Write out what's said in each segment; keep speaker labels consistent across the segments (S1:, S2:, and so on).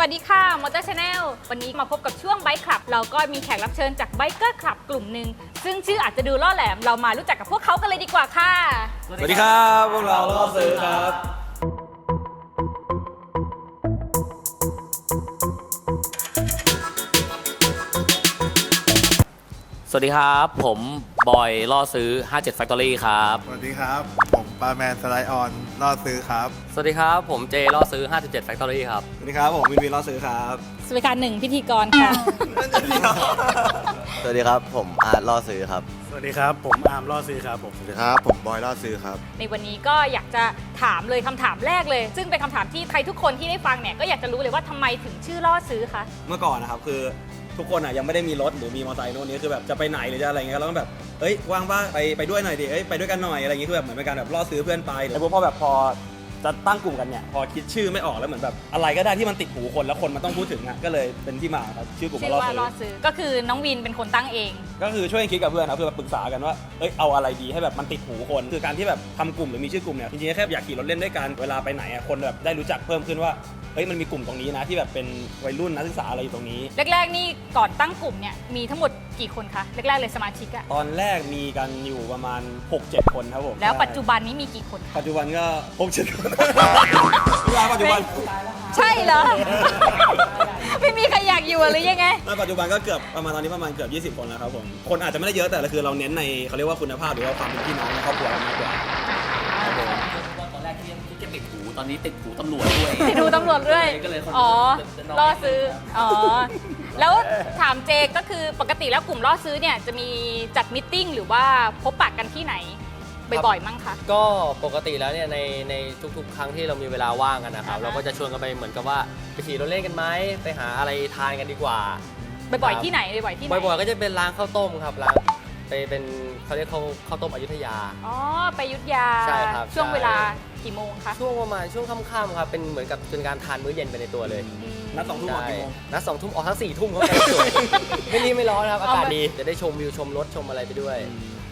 S1: วัสดีค่ะมอเตอร์ชาแนลวันนี้มาพบกับช่วงไบค์คลับ เราก็มีแขกรับเชิญจากไบเกอร์คลับกลุ่มหนึ่งซึ่งชื่ออาจจะดูล่อแหลม เรามารู้จักกับพวกเขากันเลยดีกว่าค่ะ
S2: สวัสดีครับพวกเราล่อซื้อครับ
S3: สวัสดีครับผมบอยล่อซื้อ 57 Factory ครับ
S4: สวัสดีครับ ผมปาแมนสไลด์ออน ล่อซื้อครับ
S3: สวัสดีครับ ผมเจล่อซื้อ 57 Factory ครับ
S2: สวัสดีครับผมวินวินล่อซื้อครับ
S1: สวัสดีค่ะหนึ่งพิธีกรค่ะ
S5: สวัสดีครับผมอาร์ตล่อซื้อครับ
S6: สวัสดีครับ ผมอาร์มล่อซื้อครับผม
S4: สวัสดีครับผมบอยล่อซื้อครับ
S1: ในวันนี้ก็อยากจะถามเลยคำถามแรกเลย ซึ่งเป็นคำถามที่ใครทุกคนที่ได้ฟังเนี่ยก็อยากจะรู้เลยว่าทำไมถึงชื่อล่อซื้อคะ
S2: เมื่อก่อนนะครับคือ ทุกคนอะยังไม่ได้มีรถหรือมีมอเตอร์ไซค์โน่นนี้คือแบบจะไปไหนหรือจะอะไรเงี้ยเราก็แบบเอ้ยว่างป่ะไปไปด้วยหน่อยดิเอ้ยไปด้วยกันหน่อยอะไรเงี้ยคือแบบเหมือนเป็นการแบบล่อซื้อเพื่อนไปแต่พอแบบพอจะตั้งกลุ่มกันเนี่ยพอคิดชื่อไม่ออกแล้วเหมือนแบบอะไรก็ได้ที่มันติดหูคนแล้วคนมันต้องพูดถึงอะก็เลยเป็นที่มาครับชื่อกลุ่ม
S1: ชื่
S2: ว่า
S1: อ
S2: ล่อ
S1: ว่า
S2: ซื้อ
S1: ล่อซื้อก็คือน้องวินเป็นคนตั้งเอง
S2: ก็คือช่วยกันคิดกับเพื่อนครับคือแบบปรึกษากันว่าเอ้ยเอาอะไรดีให้แบบมันติดหูคน คือการที่แบบทำกลุ่มหรือมีชื่อกลุ่มเนี่ยจริงๆแค่อยากขี่รถเล่นด้วยกันเวลาไปไหนอะคนแบบได้รู้จักเพิ่มขึ้นว่าเฮ้ยมันมีกลุ่มตรงนี้นะที่แบบเป็นวัยรุ่นนักศึกษาอะไรอยู่ตรงนี้
S1: แรกๆนี่ก่อนตั้งกลุ่มเนี่ยมีทั้งหมดกี่คนคะแรกๆเลยสมาชิกอะ
S2: ตอนแรกมีกันอยู่ประมาณ 6-7 คนครับผม
S1: แล้ว
S2: ใช่
S1: ปัจจุบันนี้มีกี่คนคะ
S2: ปัจจุบันก็6-7คนเวลาปัจจุบัน
S1: ใช่เหรอ ไม่มีใครอยากอยู่หรือยังไง
S2: ณปัจจุบันก็เกือบประมาณตอนนี้ประมาณเกือบ 20 คนแล้วครับผม คนอาจจะไม่ได้เยอะแต่คือเราเน้นในเขาเรียกว่าคุณภาพหรือว่าความเป็นพี่น้องในครอบครัวมากกว่า
S3: ติดหูตอนนี้ติดหูตำรวจด้วย
S1: ไปดูตำรวจด้วย
S3: ก็เลยคน
S1: อ๋อ
S3: จะน้อย
S1: ล่อซื้อ อ๋อ แล้วถามเจก็คือปกติแล้วกลุ่มล่อซื้อเนี่ยจะมีจัดมิทติ้งหรือว่าพบปะกันที่ไหนบ่อยๆมั้งคะ
S3: ก็ปกติแล้วเนี่ยในในทุกๆ ครั้งที่เรามีเวลาว่างกันนะครับ
S1: อ่าฮะ
S3: เราก็จะชวนกันไปเหมือนกับว่าไปขี่รถเล่นกันไหมไปหาอะไรทานกันดีกว่า
S1: บ่อยๆที่ไหนบ่อยๆที่ไหน
S3: บ่อยๆก็จะเป็นร้านข้าวต้มครับร้าน ไปเป็นเขาเรียกข้าวข้าวต้มอยุธยา
S1: อ๋อ ไปอยุทธยา
S3: ใช่ครับ
S1: ช่วง
S3: ใช่
S1: เวลากี่โมงคะ
S3: ช่วงประมาณช่วงค่ำๆครับเป็นเหมือนกับเป็นการทานมื้อเย็นไปในตัวเลย
S1: อืม
S2: นัดสองทุ่มออก
S3: ใช่
S2: กี่โมง
S3: นัดสองทุ่มออกทั้งสี่ทุ่มเขาไปสวย ไม่รีบไม่ร้อนนะครับ อากาศดีจะได้ชมวิวชมรถชมอะไรไปด้วย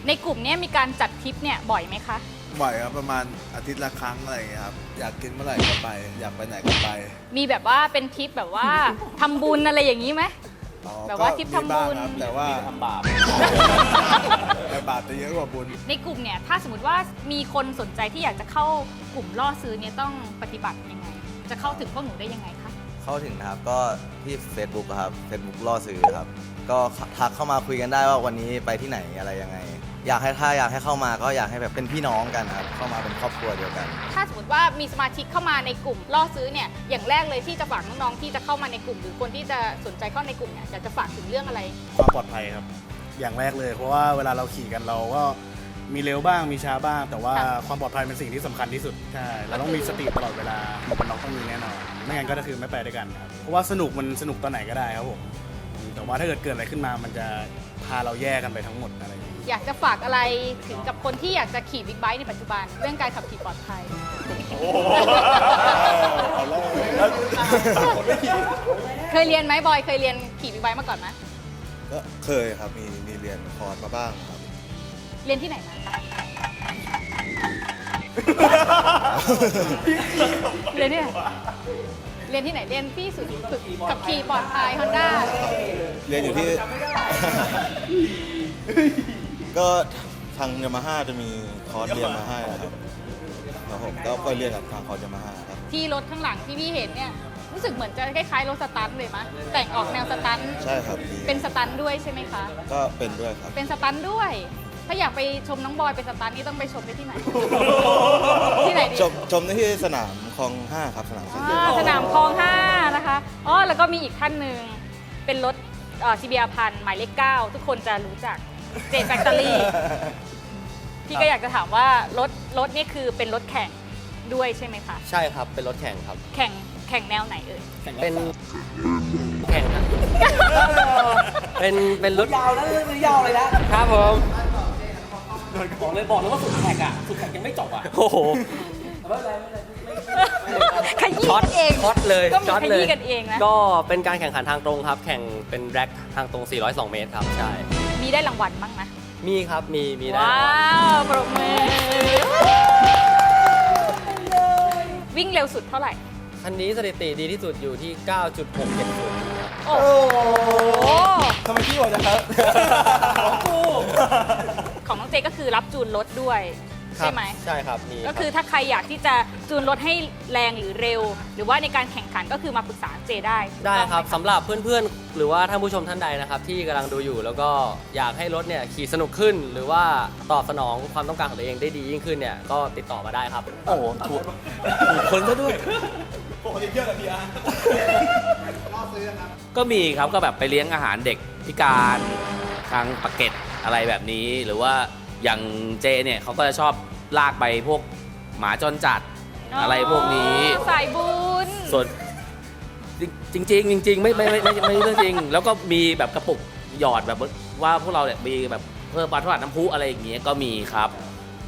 S1: ในกลุ่มเนี้มีการจัดทริปเนี่ยบ่อยไหมคะ
S4: บ่อยครับประมาณอาทิตย์ละครั้งอะไรอย่างเงี้ยครับ อยากกินเมื่อไหร่ก็ไป อยากไปไหนก็ไป
S1: มีแบบว่าเป็นทริปแบบว่า ทำบุญอะไรอย่างนี้ไหม
S4: อ๋อ
S1: แบบว่า
S4: ก็
S1: ทริป
S4: มี
S1: ทำบุญา
S4: งครับแต่ว่า
S2: มีแต่ทำบาป
S4: แต่บาปจะเยอะกว่าบุญ
S1: ในกลุ่มเนี่ยถ้าสมมติว่ามีคนสนใจที่อยากจะเข้ากลุ่มล่อซื้อเนี่ยต้องปฏิบัติยังไง จะเข้าถึงพวกหนูได้ยังไงคะ
S5: เข้าถึงนะครับก็ที่ Facebook อะครับ Facebook ล่อซื้อครับ ก็ทักเข้ามาคุยกันได้ว่าวันนี้ไปที่ไหนอะไรยังไง อยากให้ถ้าอยากให้เข้ามาก็อยากให้แบบเป็นพี่น้องกันครับเข้ามาเป็นครอบครัวเดียวกัน
S1: ถ้าสมมติว่ามีสมาชิกเข้ามาในกลุ่มล่อซื้อเนี่ยอย่างแรกเลยที่จะฝากน้องๆที่จะเข้ามาในกลุ่ม หรือคนที่จะสนใจเข้าในกลุ่มเนี่ยอยากจะฝากถึงเรื่องอะไร
S6: ความปลอดภัยครับ อย่างแรกเลย เพราะว่าเวลาเราขี่กันเราก็มีเร็วบ้างมีช้าบ้าง แต่ว่า
S1: ค่ะ
S6: ความปลอดภัยเป็นสิ่งที่สำคัญที่สุดใช่เราต้องมีสติตลอดเวลาหมวกกันน็อกต้องมีแน่นอนไม่งั้นก็คือไม่ไปด้วยกันครับเพราะว่าสนุกมันสนุกตอนไหนก็ได้ครับผมอืมแต่ว่าถ้าเกิดเกิดอะไรขึ้นมามันจะพาเราแยกกันไปทั้งหมดอะไรอย่างนี้
S1: อยากจะฝากอะไรถึงกับคนที่อยากจะขี่บิ๊กไบค์ในปัจจุบัน เรื่องการขับขี่ปลอดภัยเคยเรียนไหมบอยเคยเรียนขี่บิ๊กไบค์มาก่อนไหม
S4: ก็เคยครับมีมีเรียนคอร์สมาบ้างครับ
S1: เรียนที่ไหนมาคะเรียนที่ไหนเรียนที่ไหนเรียนที่ศูนย์ฝึกขับขี่ปลอดภัยฮอนด้า
S4: เรียนอยู่ที่ ก็ทางยามาฮ่าจะมีคอร์สเรียนมาให้นะครับครับผมก็ไปเรียนกับทางคอร์สยามาฮ่าครับ
S1: ที่รถข้างหลังที่พี่เห็นเนี่ยรู้สึกเหมือนจะคล้ายๆรถสตันท์เลยมะแต่งออกแนวสตันท์
S4: ใช่ครับมี
S1: เป็นสตันท์ด้วยใช่ไหมคะ
S4: ก็เป็นด้วยครับ
S1: เป็นสตันท์ด้วย ถ้าอยากไปชมน้องบอยเป็นสตันท์นี่ต้องไปชมได้ที่ไหน ที่ไหนดี
S4: ชมชมได้ที่สนามคลองห้าครับสนามเซ็นทรั
S1: อ่า
S4: ล
S1: สนามคลองห้านะคะอ๋อแล้วก็มีอีกท่านหนึ่งเป็นรถเอ่อ CBR พันหมายเลข9ทุกคนจะรู้จัก เจแฟคทอรี่พี่ก็อยากจะถามว่ารถรถนี่คือเป็นรถแข่งด้วยใช่ไหมคะ
S3: ใช่ครับ เป็นรถแข่งครับ
S1: แข่งแข่งแนวไหนเอ่ย
S3: เป็นแข่งครับ เป็นเป็นรถยาวแล้วยาวเลยนะครับผม
S7: บอกเลยบอกเลยว่าสุดแท็กอะสุดแท็กยังไม่จบอะ
S3: โอ้โห
S1: ขยี้
S3: ช็อต
S1: กันเอง
S3: ช็อตเลย
S1: ก็มี
S3: ช็อต
S1: ข
S3: เล
S1: ยี้
S3: ย
S1: กันเองนะ
S3: ก็เป็นการแข่งขันทางตรงครับ แข่งเป็นแร็กทางตรง 402 เมตรครับ ใช่
S1: มีได้รางวัลบ้างนะ
S3: มีครับ มี มีได้
S1: ว้ารา
S3: งวัล
S1: วปรบมือ วิ่งเร็วสุดเท่าไหร่
S3: คันนี้สถิติดีที่สุดอยู่ที่ 9.670ครับ
S1: โอ้โห
S2: ทำไมพี่หัวจังครับ
S1: ของน้องเจก็คือรับจูนรถด้วย ใช่ไหม
S3: ใช่ครับมี
S1: ก็คือถ้าใครอยากที่จะจูนรถให้แรงหรือเร็ว หรือว่าในการแข่งขันก็คือมาปรึกษาเจได้
S3: ได้ครับ
S1: ถูกต้องหม
S3: สำหรับเพื่อนๆ หรือว่าท่านผู้ชมท่านใดนะครับ ที่กำลังดูอยู่แล้วก็อยากให้รถเนี่ยขี่สนุกขึ้น หรือว่าตอบสนองความต้องการของตัวเองได้ดียิ่งขึ้นเนี่ยก็ติดต่อมาได้ครับ
S2: โอ้โหถูกถูกคนซะด้วย ปกติเที่ยวแต่พีอาร์
S8: ก็มีครับก็แบบไปเลี้ยงอาหารเด็กพิการทางปากเกร็ดอะไรแบบนี้ หรือว่า อย่างเจเนี่ยเขาก็จะชอบลากไปพวกหมาจรจัดอะไรพวกนี้
S1: สายบุญ
S8: ส่วนจริงจริงๆจริงๆไม่ไม่ไม่ไม่ไม่ไม่เรื่องจริง แล้วก็มีแบบกระปุกหยอดแบบว่าพวกเราเนี่ยมีแบบเพิ่มปลาทอดน้ำพุอะไรอย่างเงี้ยก็มีครับ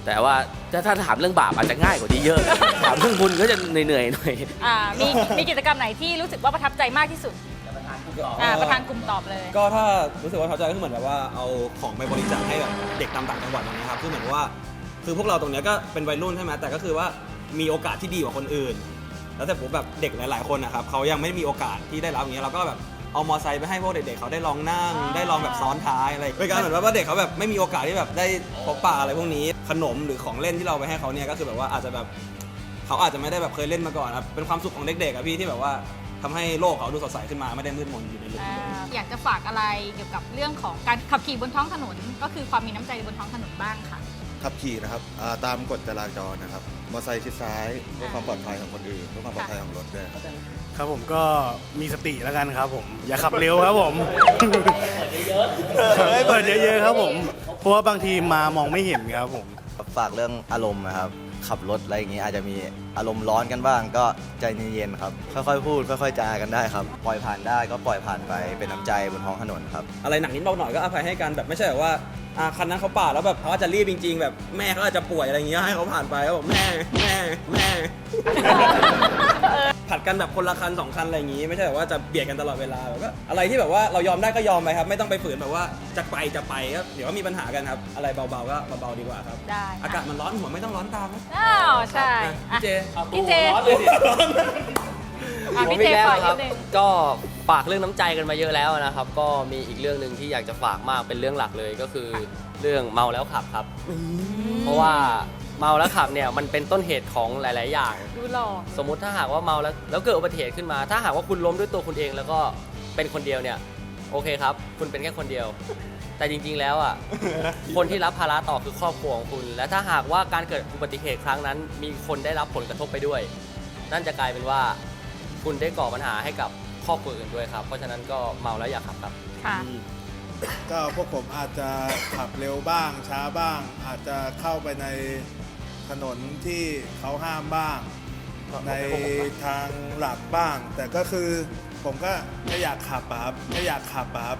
S8: แต่ว่าถ้าถ้าถามเรื่องบาปอาจจะง่ายกว่านี้เยอะ ถามเรื่องบุญก็จะเหนื่อยๆหน่อย
S1: อ่ามีมีกิจกรรมไหนที่รู้สึกว่าประทับใจมากที่สุด อ่าประธานกลุ่มตอบเลย
S2: ก็ถ้ารู้สึกว่าเขาใจก็คือเหมือนแบบว่าเอาของไปบริจาคให้แบบเด็กตามต่างจังหวัดอย่างเงี้ยครับคือเหมือนว่าคือพวกเราตรงเนี้ยก็เป็นวัยรุ่นใช่ไหมแต่ก็คือว่ามีโอกาสที่ดีกว่าคนอื่น แล้วแต่ผมแบบเด็กหลาย ๆคนนะครับเขายังไม่มีโอกาสที่ได้รับอย่างเงี้ยเราก็แบบเอามอไซค์ไปให้พวกเด็กๆเขาได้ลองนั่งได้ลองแบบซ้อนท้ายอะไรเป็นการเหมือนว่าเด็กเขาแบบไม่มีโอกาสที่แบบได้พบปะอะไรพวกนี้ขนมหรือของเล่นที่เราไปให้เขาเนี่ยก็คือแบบว่าอาจจะแบบเขาอาจจะไม่ได้แบบเคยเล่นมาก่อนครับเป็นความสุขของเด็กๆอะพี่ที่แบบว่า ทำให้โลกเขาดูสดใสขึ้นมาไม่ได้มืดมนอยู่ในหลุม
S1: อ่าอยากจะฝากอะไรเกี่ยวกับเรื่องของการขับขี่บนท้องถนน ก็คือความมีน้ำใจบนท้องถนนบ้างค่ะ
S4: ขับขี่นะครับอ่าตามกฎจราจรนะครับ มอเตอร์ไซค์ชิดซ้ายเพื่อความปลอดภัยของคนอื่นเพื่อความปลอดภัยของรถด้วย
S6: ครับผมก็มีสติแล้วกันครับผม อย่าขับเร็วครับผมเปิดเยอะๆครับผม เพราะว่าบางทีมามองไม่เห็นครับผม
S5: ฝากเรื่องอารมณ์นะครับ ขับรถอะไรอย่างนี้อาจจะมีอารมณ์ร้อนกันบ้าง ก็ใจเย็นๆครับ ค่อยๆพูด ค่อย ๆจากันได้ครับ ปล่อยผ่านได้ก็ปล่อยผ่านไปเป็นน้ำใจบนท้องถนนครับ
S2: อะไรหนักนิดเบาหน่อยก็อภัยให้กันแบบไม่ใช่แบบว่าอ่าคันนั้นเขาปาดแล้วแบบเขาอาจจะรีบจริง ๆ แบบแม่เขาอาจจะป่วยอะไรอย่างเงี้ยให้เขาผ่านไปแล้วบอกแม่แม่แม่ ผัดกันแบบคนละคันสองคันอะไรอย่างงี้ ไม่ใช่แบบว่าจะเบียดกันตลอดเวลาแบบก็อะไรที่แบบว่าเรายอมได้ก็ยอมไปครับ ไม่ต้องไปฝืนแบบว่าจะไปจะไปก็เดี๋ยวก็มีปัญหากันครับ อะไรเบาๆก็เบาๆดีกว่าครับ
S1: ได้
S2: อากาศมันร้อนหัวไม่ต้องร้อนตามนะ
S1: อ้าวใช่
S2: พี่
S1: อะ
S2: เจ
S1: พี่เจ
S3: ร้อนเลยดิ
S1: อะ
S3: ผม
S1: พี่
S3: อี
S1: เจ
S3: กแล้ว
S1: ฝาก
S3: ค
S1: นิ
S3: รับ
S1: ดนึง
S3: ก็ฝากเรื่องน้ำใจกันมาเยอะแล้วนะครับ ก็มีอีกเรื่องหนึ่งที่อยากจะฝากมากเป็นเรื่องหลักเลยก็คือเรื่องเมาแล้วขับครับ เพราะว่า เมาแล้วขับเนี่ยมันเป็นต้นเหตุของหลาย ๆ อย่าง
S1: ดูหล่อ
S3: สมมุติถ้าหากว่าเมาแล้วแล้วเกิดอุบัติเหตุขึ้นมา ถ้าหากว่าคุณล้มด้วยตัวคุณเองแล้วก็เป็นคนเดียวเนี่ยโอเคครับ คุณเป็นแค่คนเดียว แต่จริง ๆ แล้วอะ คนที่รับภาระต่อคือครอบครัวของคุณ และถ้าหากว่าการเกิดอุบัติเหตุครั้งนั้น มีคนได้รับผลกระทบไปด้วย นั่นจะกลายเป็นว่า คุณได้ก่อปัญหาให้กับครอบครัวอื่นด้วยครับ เพราะฉะนั้นก็เมาแล้วอย่าขับครับ
S1: ค่ะ
S9: ก็พวกผมอาจจะขับเร็วบ้างช้าบ้าง อาจจะเข้าไปใน ถนนที่เขาห้ามบ้าง ในทางหลักบ้าง แต่ก็คือผมก็แค่อยากขับอะครับแค่อยากขับอะครับ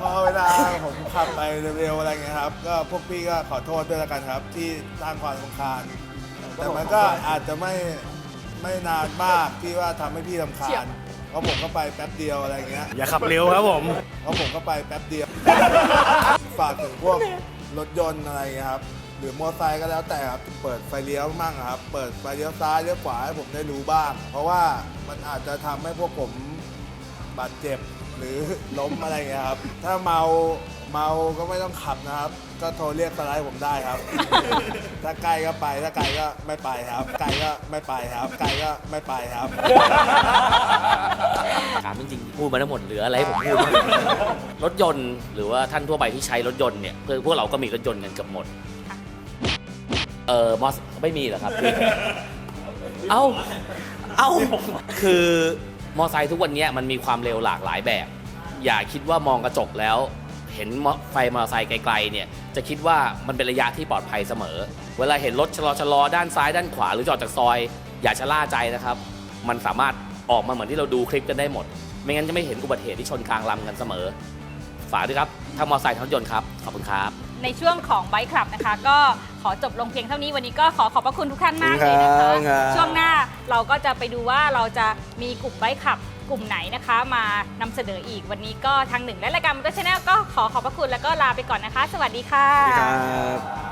S9: พอเวลาผมขับไปเร็วๆอะไรเงี้ยครับ ก็พวกพี่ก็ขอโทษด้วยแล้วกันครับ ที่สร้างความรำคาญ แต่มันก็อาจจะไม่ไม่นานมากที่ว่าทำให้พี่รำคาญเพราะผมก็ไปแป๊บเดียวอะไรเงี้ย
S6: อย่าขับเร็วครับผม
S9: เพราะผมก็ไปแป๊บเดียว ฝากถึงพวกรถยนต์อะไรครับ หรือมอเตอร์ไซค์ก็แล้วแต่ครับเปิดไฟเลี้ยวมั่งครับ เปิดไฟเลี้ยวซ้ายเลี้ยวขวาให้ผมได้รู้บ้าง เพราะว่ามันอาจจะทำให้พวกผมบาดเจ็บหรือล้มอะไรเงี้ยครับ ถ้าเมาเมาก็ไม่ต้องขับนะครับ ก็โทรเรียกสไลด์ผมได้ครับ ถ้าไกลก็ไป ถ้าไกลก็ไม่ไปครับ ไกลก็ไม่ไปครับ ไกลก็ไม่ไปครับ
S8: ถามจริงๆพูดมาทั้งหมดเหลืออะไรให้ผมพูดบ้างรถยนต์หรือว่าท่านทั่วไปที่ใช้รถยนต์เนี่ยเพื่อพวกเราก็มีรถยนต์กันเกือบหมด เออมอสไม่มีเหรอครับคือเอ้า เอ้า คือมอไซค์ทุกวันเนี้ยมันมีความเร็วหลากหลายแบบ อย่าคิดว่ามองกระจกแล้ว เห็นมอไฟมอเตอร์ไซค์ไกลๆเนี่ยจะคิดว่ามันเป็นระยะที่ปลอดภัยเสมอ เวลาเห็นรถชะลอชะลอด้านซ้ายด้านขวาหรือจอดจากซอย อย่าชะล่าใจนะครับ มันสามารถออกมาเหมือนที่เราดูคลิปกันได้หมด ไม่งั้นจะไม่เห็นอุบัติเหตุที่ชนกลางลำกันเสมอ ฝากด้วยครับทั้งมอเตอร์ไซค์ทั้งรถยนต์ครับขอบคุณครับ
S1: ในช่วงของไบค์คลับนะคะ ก็ขอจบลงเพียงเท่านี้วันนี้ก็ขอขอบพระคุณทุกท่านมากเลยนะคะ
S2: ครับ
S1: ช่วงหน้าเราก็จะไปดูว่าเราจะมีกลุ่มไบค์คลับ กลุ่มไหนนะคะมานำเสนออีกวันนี้ก็ทางหนึ่งและรายการมันก็ชแนลก็ขอขอบพระคุณแล้วก็ลาไปก่อนนะคะ สวัสดีค่ะ
S2: ครับ